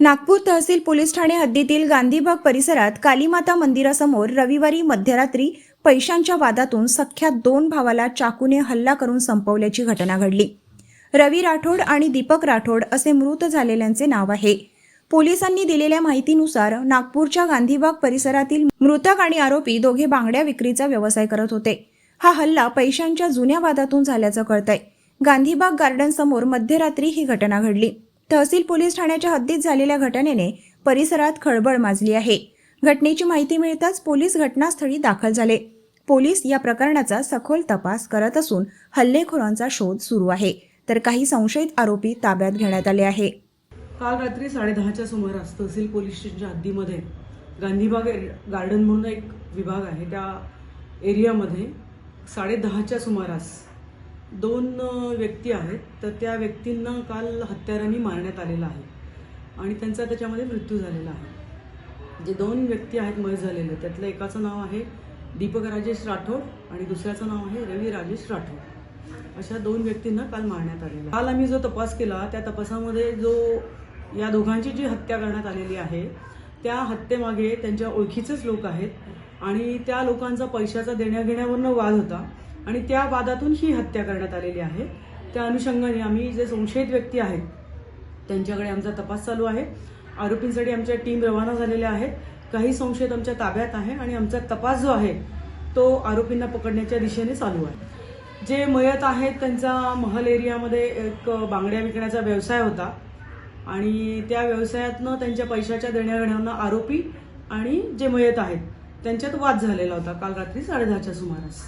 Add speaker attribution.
Speaker 1: नागपूर तहसील police Thane हद्दीतील गांधीबाग परिसरात कालीमाता मंदिरासमोर रविवारी मध्यरात्री पैशांच्या वादातून सख्या दोन भावाला चाकूने हल्ला करून संपवल्याची घटना घडली. रवी राठोड आणि दीपक राठोड असे मृत झालेल्यांचे नाव आहे. पोलिसांनी दिलेल्या माहितीनुसार नागपूरच्या गांधीबाग परिसरातील मृतक आणि आरोपी दोघे बांगड्या विक्रीचा व्यवसाय करत होते. हा हल्ला पैशांच्या जुन्या वादातून झाल्याचं कळतंय. गांधीबाग गार्डन समोर मध्यरात्री ही घटना घडली. तहसील पोलीस ठाण्याच्या हद्दीत झालेल्या घटनेने परिसरात खळबळ माजली आहे. घटनेची माहिती मिळताच पोलीस घटनास्थळी दाखल झाले. पोलीस या प्रकरणाचा सखोल तपास करत असून हल्लेखोरांचा शोध सुरू आहे. तर काही संशयित आरोपी ताब्यात घेण्यात आले आहे.
Speaker 2: काल रात्री साडेदहाच्या सुमारास तहसील पोलीस स्टेशनच्या हद्दीमध्ये गांधीबाग गार्डन म्हणून एक विभाग आहे. त्या एरियामध्ये साडेदहाच्या सुमारास दोन व्यक्ती आहेत. तर त्या व्यक्तींना काल हत्यारांनी मारण्यात आलेलं आहे. आणि त्यांचा त्याच्यामध्ये मृत्यू झालेला आहे. जे दोन व्यक्ती आहेत मय झालेले. त्यातलं एकाचं नाव आहे दीपक राजेश राठोड आणि दुसऱ्याचं नाव आहे रवी राजेश राठोड. अशा दोन व्यक्तींना काल मारण्यात आलेलं काल आम्ही जो तपास केला त्या तपासामध्ये जो या दोघांची जी हत्या करण्यात आलेली आहे त्या हत्येमागे त्यांच्या ओळखीचेच लोक आहेत. आणि त्या लोकांचा पैशाचा देण्याघेण्यावरनं वाद होता. आणि त्या वादातून ही हत्या करण्यात आलेली आहे. त्या अनुषंगाने आम्ही जे संशयित व्यक्ती आहेत त्यांच्याकडे आमचा तपास चालू आहे. आरोपींसाठी आमच्या टीम रवाना झालेल्या आहेत. काही संशयित आमच्या ताब्यात आहे आणि आमचा तपास जो आहे तो आरोपींना पकडण्याच्या दिशेने चालू आहे. जे मयत आहेत त्यांचा महल एरियामध्ये एक बांगड्या विकण्याचा व्यवसाय होता. आणि त्या व्यवसायातनं त्यांच्या पैशाच्या देण्याघेण्यावरनं आरोपी आणि जे मयत आहेत त्यांच्यात वाद झालेला होता काल रात्री साडेदहाच्या सुमारास.